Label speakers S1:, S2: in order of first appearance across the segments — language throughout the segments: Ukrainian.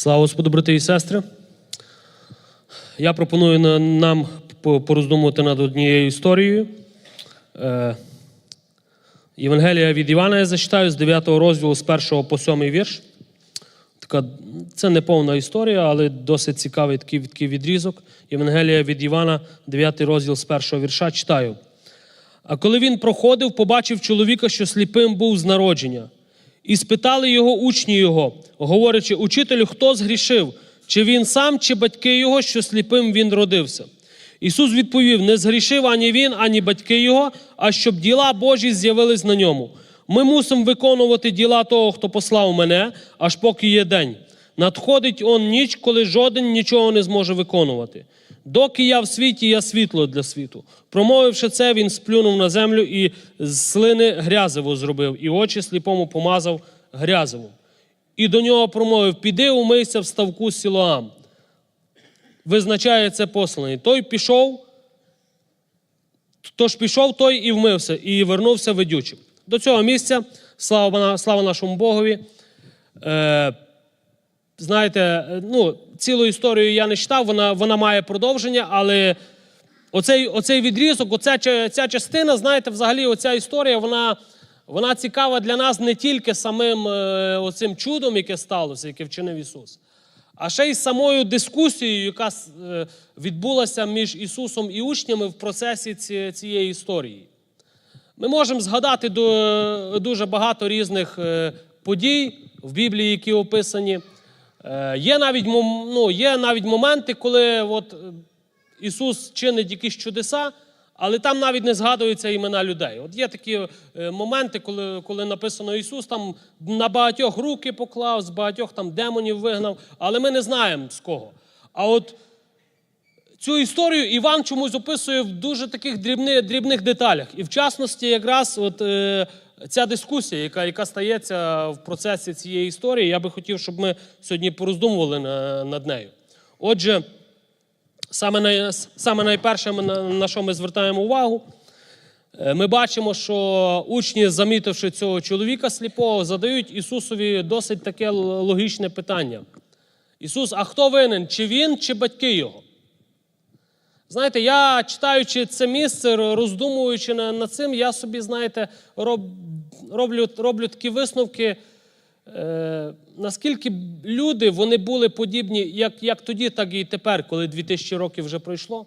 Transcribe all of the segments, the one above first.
S1: Слава Господу, брати і сестри. Я пропоную нам по- пороздумувати над однією історією. Е, Євангелія від Івана я зачитаю з 9 розділу з 1 по 7 вірш. Така, це не повна історія, але досить цікавий такий, такий відрізок. Євангелія від Івана, 9 розділ з 1 вірша, читаю. А коли він проходив, побачив чоловіка, що сліпим був з народження. І спитали його учні його, говорячи, учителю, хто згрішив, чи він сам, чи батьки його, що сліпим він родився. Ісус відповів: не згрішив ані він, ані батьки його, а щоб діла Божі з'явились на ньому. Ми мусимо виконувати діла того, хто послав мене, аж поки є день. Надходить он ніч, коли жоден нічого не зможе виконувати. Доки я в світі, я світло для світу. Промовивши це, він сплюнув на землю і з слини грязиво зробив, і очі сліпому помазав грязивом. І до нього промовив: Піди, умийся в ставку Сілоам. Визначає це посланий. Той пішов, тож пішов той і вмився, і вернувся ведючим. До цього місця, слава, слава нашому Богові. Е, знаєте, е, ну, цілу історію я не читав, вона, вона має продовження, але оцей, оцей відрізок, оця, ця частина, знаєте, взагалі, оця історія, вона, вона цікава для нас не тільки самим е, оцим чудом, яке сталося, яке вчинив Ісус, а ще й самою дискусією, яка е, відбулася між Ісусом і учнями в процесі ці- цієї історії. Ми можемо згадати дуже багато різних подій в Біблії, які описані. Е, Є навіть, ну, є навіть моменти, коли от, Ісус чинить якісь чудеса, але там навіть не згадуються імена людей. От є такі е, моменти, коли, коли написано Ісус там на багатьох руки поклав, з багатьох там демонів вигнав, але ми не знаємо з кого. А от Цю історію Іван чомусь описує в дуже таких дрібних, дрібних деталях. І в частності, якраз от, е, ця дискусія, яка, яка стається в процесі цієї історії, я би хотів, щоб ми сьогодні пороздумували на, над нею. Отже, саме, най, саме найперше, на, на що ми звертаємо увагу, е, ми бачимо, що учні, замітивши цього чоловіка сліпого, задають Ісусові досить таке логічне питання. Ісус, а хто винен? Чи він, чи батьки його? Знаєте, я читаючи це місце, роздумуючи над цим, я собі, знаєте, роб, роблю, роблю такі висновки, е, наскільки люди вони були подібні як, як тоді, так і тепер, коли 2000 років вже пройшло.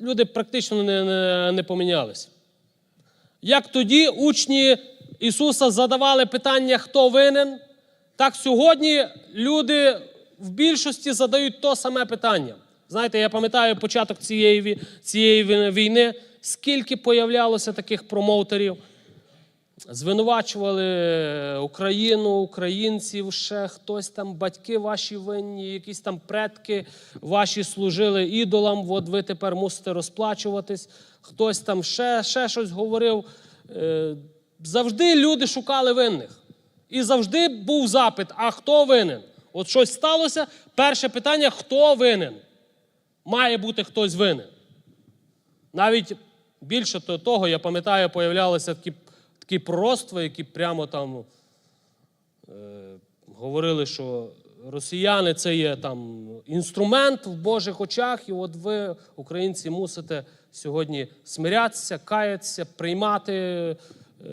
S1: Люди практично не, не, не помінялися. Як тоді учні Ісуса задавали питання, хто винен, так сьогодні люди в більшості задають то саме питання. Знаєте, я пам'ятаю початок цієї, цієї війни, скільки появлялося таких промоутерів, звинувачували Україну, українців, ще хтось там, батьки ваші винні, якісь там предки ваші служили ідолам, от ви тепер мусите розплачуватись. Хтось там ще, ще щось говорив. Е, Завжди люди шукали винних. І завжди був запит: а хто винен? От щось сталося. Перше питання: хто винен? Має бути хтось винен. Навіть більше того, я пам'ятаю, появлялися такі, такі пророцтва, які прямо там е, говорили, що росіяни це є там інструмент в Божих очах, і от ви, українці, мусите сьогодні смирятися, каятися, приймати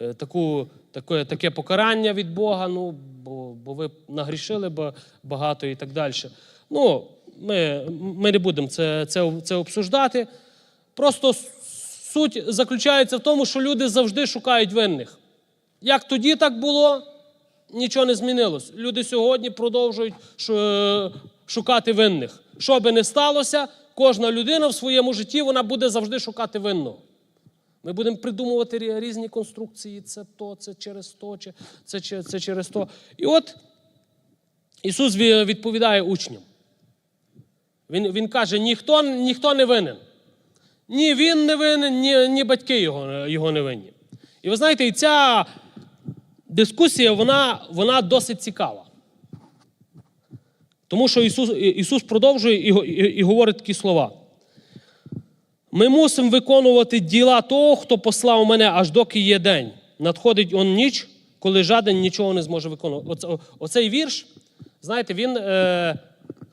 S1: е, таку, таке, таке покарання від Бога, ну, бо, бо ви нагрішили ба- багато і так далі. Ну, ми, ми не будемо це, це, це обсуждати. Просто суть заключається в тому, що люди завжди шукають винних. Як тоді так було, нічого не змінилось. Люди сьогодні продовжують шукати винних. Що би не сталося, кожна людина в своєму житті вона буде завжди шукати винного. Ми будемо придумувати різні конструкції, це то, це через то, чи це, це через то. І от Ісус відповідає учням. Він, він каже: ніхто, ніхто не винен. Ні він не винен, ні, ні батьки його, його не винні. І ви знаєте, і ця дискусія, вона, вона досить цікава. Тому що Ісус, Ісус продовжує і, і, і говорить такі слова. Ми мусимо виконувати діла того, хто послав мене, аж доки є день. Надходить он ніч, коли жаден нічого не зможе виконувати. Оце- Оцей вірш знаєте, він, е,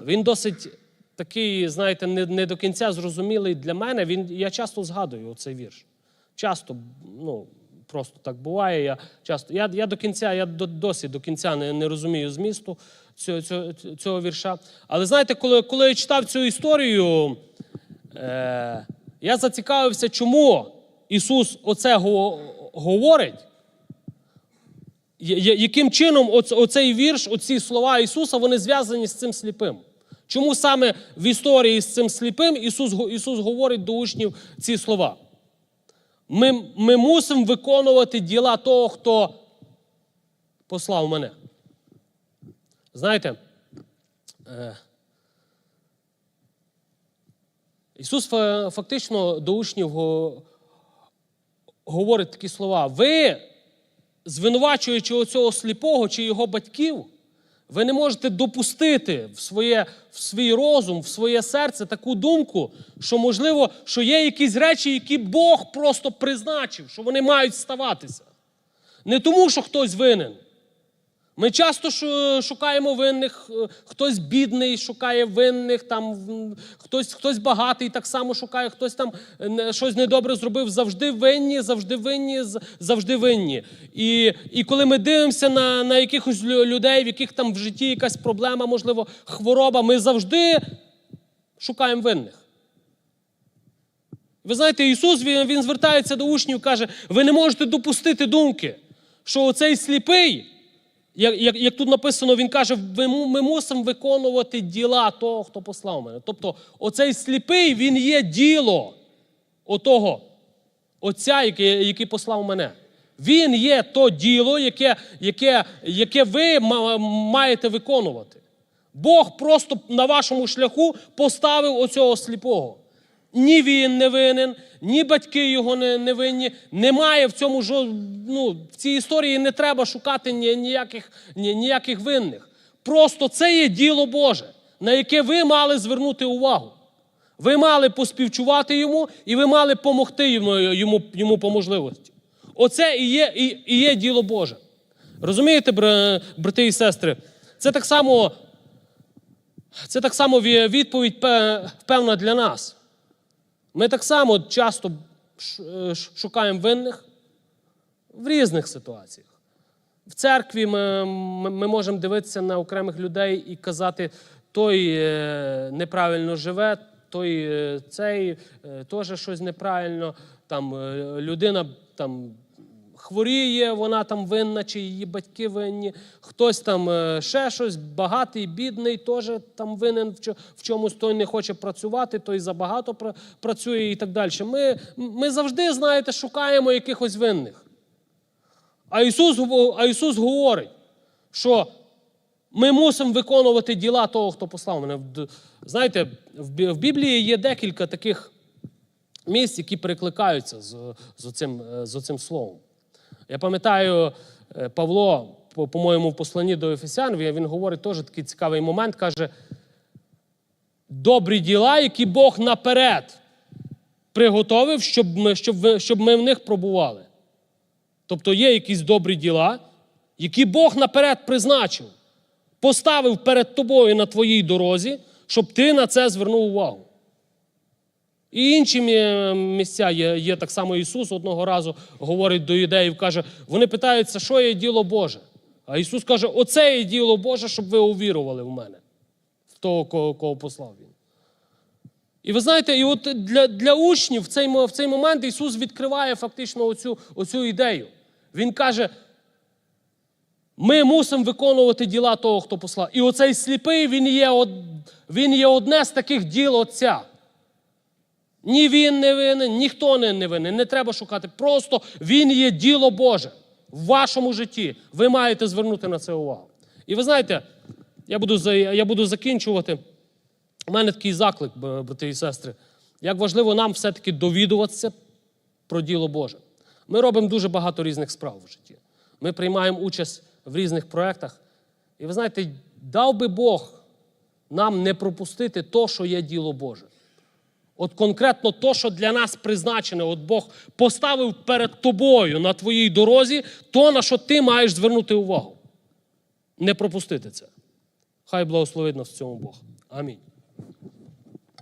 S1: він досить такий, знаєте, не, не до кінця зрозумілий для мене. Він, я часто згадую цей вірш. Часто, ну, просто так буває. Я, часто, я, я до кінця, я до, досі до кінця не, не розумію змісту цього, цього, цього вірша. Але знаєте, коли, коли я читав цю історію, е, я зацікавився, чому Ісус оце го- говорить. Яким чином оц- оцей вірш, оці слова Ісуса, вони зв'язані з цим сліпим? Чому саме в історії з цим сліпим Ісус, Ісус говорить до учнів ці слова? Ми, ми мусимо виконувати діла того, хто послав мене. Знаєте, е, Ісус фактично до учнів говорить такі слова. Ви, звинувачуючи оцього сліпого чи його батьків, ви не можете допустити в, своє, в свій розум, в своє серце таку думку, що можливо, що є якісь речі, які Бог просто призначив, що вони мають ставатися. Не тому, що хтось винен. Ми часто шукаємо винних, е, хтось бідний шукає винних, там хтось, хтось багатий так само шукає, хтось там е, щось недобре зробив. Завжди винні, завжди винні, завжди винні. І, і коли ми дивимося на, на якихось людей, в яких там в житті якась проблема, можливо, хвороба, ми завжди шукаємо винних. Ви знаєте, Ісус він, він звертається до учнів, каже: ви не можете допустити думки, що оцей сліпий, як, як, як тут написано, він каже, ми мусимо виконувати діла того, хто послав мене. Тобто, оцей сліпий, він є діло отого Отця, який, який послав мене. Він є то діло, яке, яке, яке ви маєте виконувати. Бог просто на вашому шляху поставив оцього сліпого. Ні він не винен, ні батьки його не, не винні. Немає в цьому ну, в цій історії не треба шукати ні- ніяких, ні- ніяких винних. Просто це є діло Боже, на яке ви мали звернути увагу. Ви мали поспівчувати йому, і ви мали допомогти йому, йому, йому по можливості. Оце і є, і, і є діло Боже. Розумієте, брати і сестри? Це так само, це так само відповідь певна для нас. Ми так само часто е, шукаємо винних в різних ситуаціях. В церкві ми, ми, можемо дивитися на окремих людей і казати, той е, неправильно живе, той е, цей теж щось неправильно. Там людина там хворіє, вона там винна, чи її батьки винні. Хтось там е, ще щось, багатий, бідний, теж там винен в чомусь, той не хоче працювати, той забагато працює і так далі. Ми, ми завжди, знаєте, шукаємо якихось винних. А Ісус, а Ісус говорить, що ми мусимо виконувати діла того, хто послав мене. Знаєте, в Біблії є декілька таких місць, які перекликаються з, з, оцим, е, з оцим словом. Я пам'ятаю, е, Павло, по- по-моєму, в посланні до Ефесян, він говорить теж такий цікавий момент, каже, добрі діла, які Бог наперед приготовив, щоб ми, щоб, щоб ми в них пробували. Тобто є якісь добрі діла, які Бог наперед призначив, поставив перед тобою на твоїй дорозі, щоб ти на це звернув увагу. І інші місця є, є так само Ісус одного разу говорить до юдеїв, каже, вони питаються, що є діло Боже. А Ісус каже, оце є діло Боже, щоб ви увірували в мене, в того, кого, кого послав Він. І ви знаєте, і от для, для учнів в цей, в цей момент Ісус відкриває фактично оцю, оцю ідею. Він каже: ми мусимо виконувати діла того, хто послав. І оцей сліпий, він є, од, він є одне з таких діл Отця. Ні він не винен, ніхто не, не винен. Не треба шукати. Просто він є діло Боже в вашому житті. Ви маєте звернути на це увагу. І ви знаєте, я буду, я буду закінчувати. У мене такий заклик, брати і сестри. Як важливо нам все-таки довідуватися про діло Боже. Ми робимо дуже багато різних справ в житті. Ми приймаємо участь в різних проєктах. І ви знаєте, дав би Бог нам не пропустити то, що є діло Боже. От конкретно то, що для нас призначене, от Бог поставив перед тобою на твоїй дорозі, то, на що ти маєш звернути увагу. Не пропустити це. Хай благословить нас в цьому Бог. Амінь.